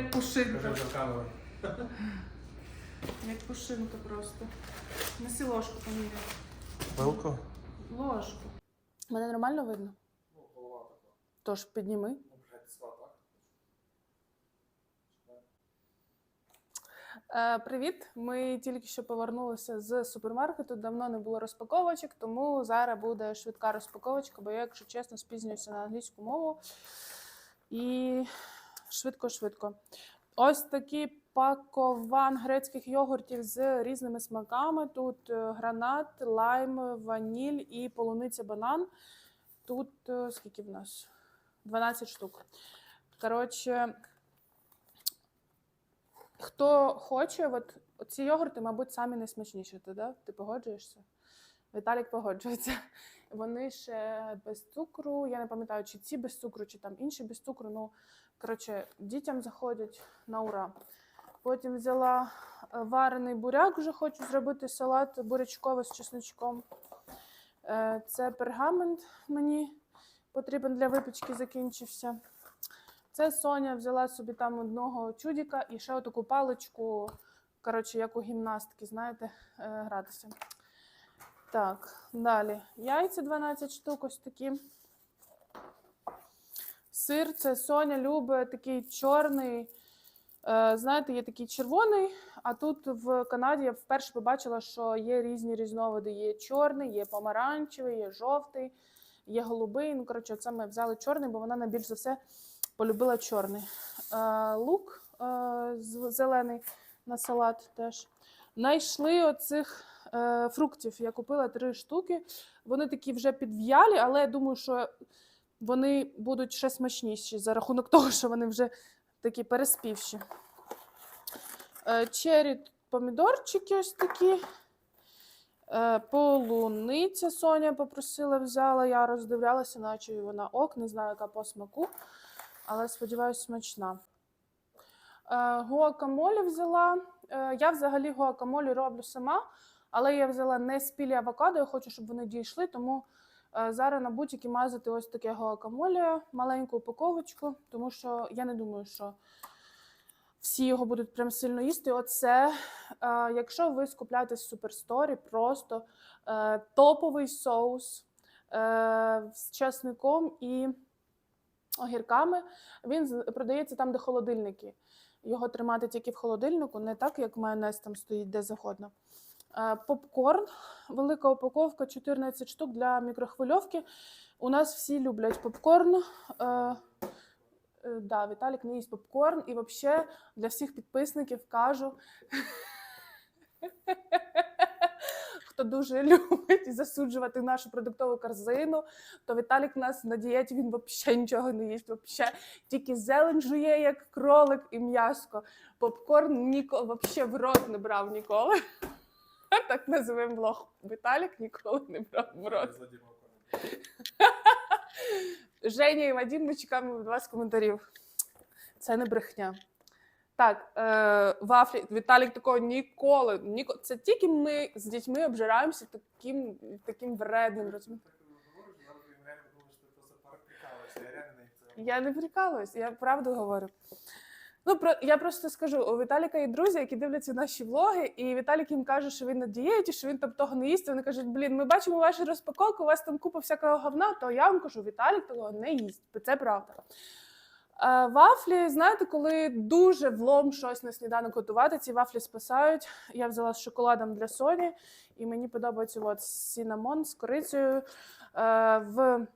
пушинка. В камеру. Як пушинка просто. Неси ложку поміряй. Вилку? Ложку. Мене нормально видно? Ну, голова така. Тож підніми. Ну, блядь, сва, так? Е, привіт! Ми тільки що повернулися з супермаркету. Давно не було розпаковочок, тому зараз буде швидка розпаковочка, бо я, якщо чесно, спізнююся на англійську мову. І швидко-швидко. Ось такий пакован грецьких йогуртів з різними смаками. Тут е, гранат, лайм, ваніль і полуниця банан. Тут е, скільки в нас? 12 штук. Коротше, хто хоче, от ці йогурти, мабуть, самі найсмачніші, ти, да? ти погоджуєшся? Віталік погоджується. Вони ще без цукру. Я не пам'ятаю, чи ці без цукру, чи там інші без цукру. Ну, коротше, дітям заходять на ура. Потім взяла е, варений буряк, вже хочу зробити салат бурячковий з чесночком. Е, Це пергамент мені потрібен для випічки, закінчився. Це Соня взяла собі там одного чудіка і ще отаку паличку, коротше, як у гімнастки, знаєте, е, гратися. Так, далі. Яйця 12 штук, ось такі. Сир, це Соня любить такий чорний. Е, знаєте, є такий червоний, а тут в Канаді я вперше побачила, що є різні різновиди. Є чорний, є помаранчевий, є жовтий, є голубий. Ну, коротше, це ми взяли чорний, бо вона найбільш за все полюбила чорний. Е, лук е, зелений на салат теж. Найшли оцих фруктів. Я купила три штуки. Вони такі вже підв'ялі, але я думаю, що вони будуть ще смачніші за рахунок того, що вони вже такі переспівші. Е, Чері помідорчики ось такі. Е, Полуниця Соня попросила, взяла. Я роздивлялася, наче вона ок, не знаю, яка по смаку, але сподіваюся, смачна. Е, Гуакамолі взяла. Я взагалі гуакамолі роблю сама, але я взяла не спілі авокадо, я хочу, щоб вони дійшли, тому зараз на бутіки мазати ось таке гуакамолі, маленьку упаковочку, тому що я не думаю, що всі його будуть прям сильно їсти. Оце, е, якщо ви скупляєтесь в суперсторі, просто е, топовий соус е, з часником і огірками. Він продається там, де холодильники. Його тримати тільки в холодильнику, не так, як майонез там стоїть де завгодно. Е, Попкорн, велика упаковка, 14 штук для мікрохвильовки. У нас всі люблять попкорн. Е, е, да, Віталік не їсть попкорн. І взагалі для всіх підписників кажу, хто дуже любить засуджувати нашу продуктову корзину, то Віталік нас на дієті він взагалі нічого не їсть. Вообще. Тільки зелень жує, як кролик і м'яско. Попкорн ніколи взагалі в рот не брав ніколи. Так називаємо влог. Віталік ніколи не брав в рот. Женя і Вадим, ми чекаємо від вас коментарів. Це не брехня. Так, е, вафлі. Віталік такого ніколи. Ніко... Це тільки ми з дітьми обжираємося таким, таким вредним. розумієте? Це. Я не прикалуюсь, я правду говорю. Ну, про, я просто скажу: у Віталіка є друзі, які дивляться наші влоги, і Віталік їм каже, що він на дієті, що він там того не їсть. Вони кажуть, блін, ми бачимо вашу розпаковку, у вас там купа всякого говна, то я вам кажу, Віталік того не їсть. Це правда. Е, вафлі, знаєте, коли дуже влом щось на сніданок готувати, ці вафлі спасають. Я взяла з шоколадом для Соні, і мені подобається от сінамон з корицею е, в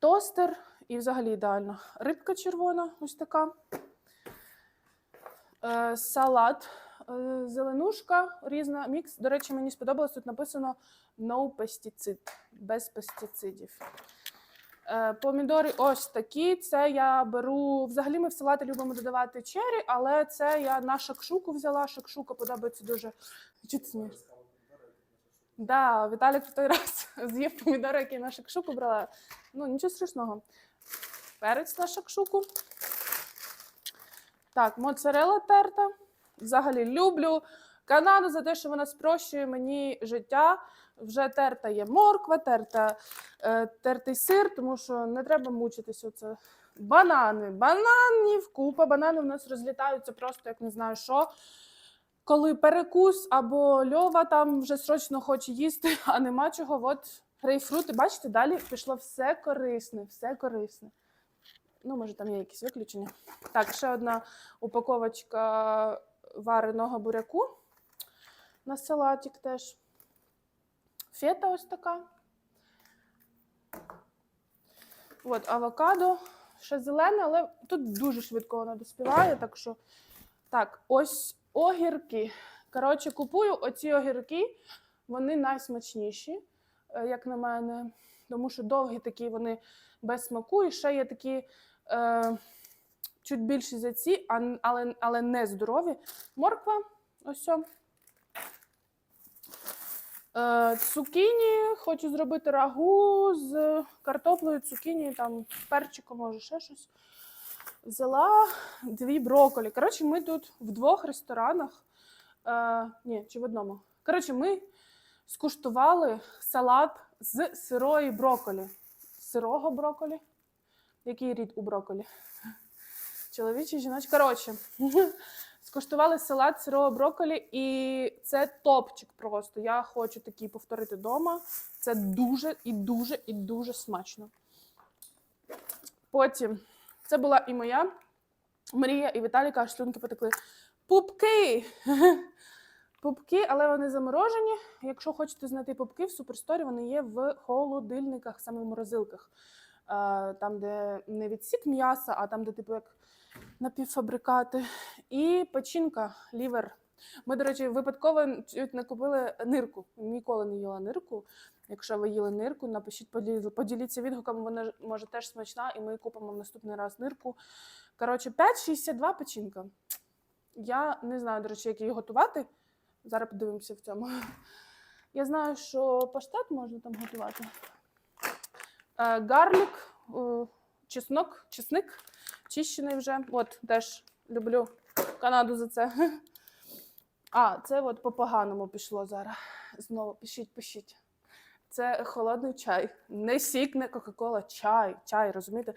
тостер. І взагалі ідеально. Рибка червона, ось така. Е, салат, е, зеленушка, різна мікс. До речі, мені сподобалось, тут написано no pesticid, без пестицидів. Е, помідори ось такі. Це я беру. Взагалі ми в салати любимо додавати чері, але це я на шакшуку взяла. Шакшука подобається дуже. Чи? Да, Віталік в той раз з'їв помідори, які на шакшуку брала. Ну, нічого страшного. Перець на шакшуку. Так, моцарела терта. Взагалі люблю Канаду за те, що вона спрощує мені життя. Вже терта є морква, терта, е, тертий сир, тому що не треба мучитися оце банани. Бананів, купа бананів у нас розлітаються просто як не знаю що. Коли перекус або льова там вже срочно хоче їсти, а нема чого. От грейпфрути, бачите, далі пішло все корисне, все корисне. Ну, може, там є якісь виключення. Так, ще одна упаковочка вареного буряку на салатик теж. Фета ось така. От авокадо. Ще зелене, але тут дуже швидко воно доспіває. Так що, так, ось огірки. Коротше, купую оці огірки, вони найсмачніші, е, як на мене. Тому що довгі такі вони без смаку. І ще є такі е, чуть більші за ці, але, але не здорові. Морква, ось. Е, цукіні, хочу зробити рагу з картоплею, цукіні, там перчиком, може ще щось. Взяла дві брокколі. Коротше, ми тут в двох ресторанах. Е, ні, чи в одному. Коротше, ми скуштували салат з сирої брокколі. Сирого брокколі. Який рід у брокколі? Чоловічий, жіночий. Коротше, скуштували салат сирого брокколі, і це топчик просто. Я хочу такий повторити вдома. Це дуже і дуже і дуже смачно. Потім це була і моя мрія, і Віталіка аж слюнки потекли. Пупки! Пупки, але вони заморожені. Якщо хочете знайти пупки в суперсторі, вони є в холодильниках, саме в морозилках. Е, Там, де не відсік м'яса, а там, де типу як напівфабрикати. І печінка, лівер. Ми, до речі, випадково не купили нирку. Ніколи не їла нирку. Якщо ви їли нирку, напишіть, поділіться відгуками, вона може теж смачна, і ми купимо в наступний раз нирку. Коротше, 5,62 печінка. Я не знаю, до речі, як її готувати. Зараз подивимося в цьому. Я знаю, що паштет можна там готувати. Е, Гарлік, е, чеснок, чесник, чищений вже. От теж люблю Канаду за це. А, це от по поганому пішло зараз. Знову пишіть, пишіть. Це холодний чай. Не сік, не Кока-Кола, чай. Чай, розумієте?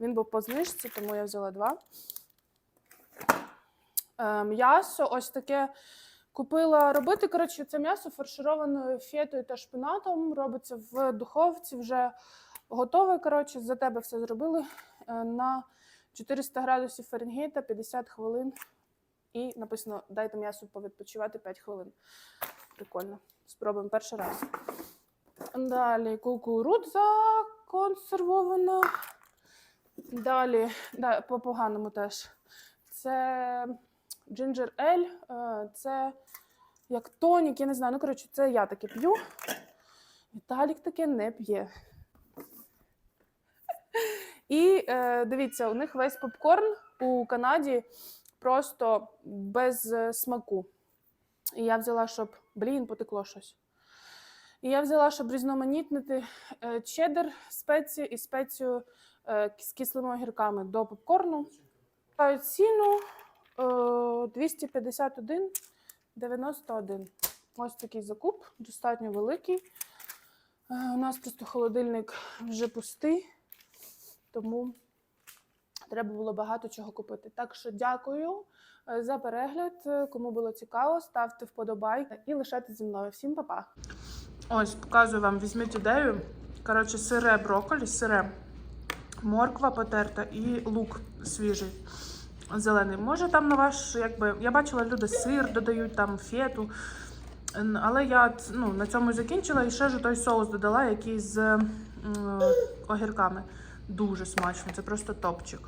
Він був по знижці, тому я взяла два. Е, м'ясо ось таке купила робити. Коротше, це м'ясо фаршированою фетою та шпинатом. Робиться в духовці, вже готове. Коротше, за тебе все зробили е, на 400 градусів Фаренгейта 50 хвилин. І написано: дайте м'ясу повідпочивати 5 хвилин. Прикольно. Спробуємо перший раз. Далі кукурудза консервована. Далі, да, по поганому теж. Це джинджер ель, це як тонік, я не знаю. Ну, коротше, це я таке п'ю. Віталік таке не п'є. І е, дивіться, у них весь попкорн у Канаді просто без е, смаку. І я взяла, щоб. Блін, потекло щось. І я взяла, щоб різноманітнити е, чеддер спецію і спецію е, з кислими огірками до попкорну. Ціну е, 251,91. Ось такий закуп, достатньо великий. Е, у нас просто холодильник вже пустий, тому треба було багато чого купити. Так що дякую е, за перегляд. Е, Кому було цікаво, ставте вподобайки і лишайтесь зі мною. Всім па-па! Ось, показую вам, візьміть ідею. Коротше, сире брокколі, сире, морква потерта і лук свіжий, зелений. Може там на ваш, якби. Я бачила, люди сир додають, там фету. Але я ну, на цьому закінчила і ще ж той соус додала, який з м, огірками. Дуже смачно, це просто топчик.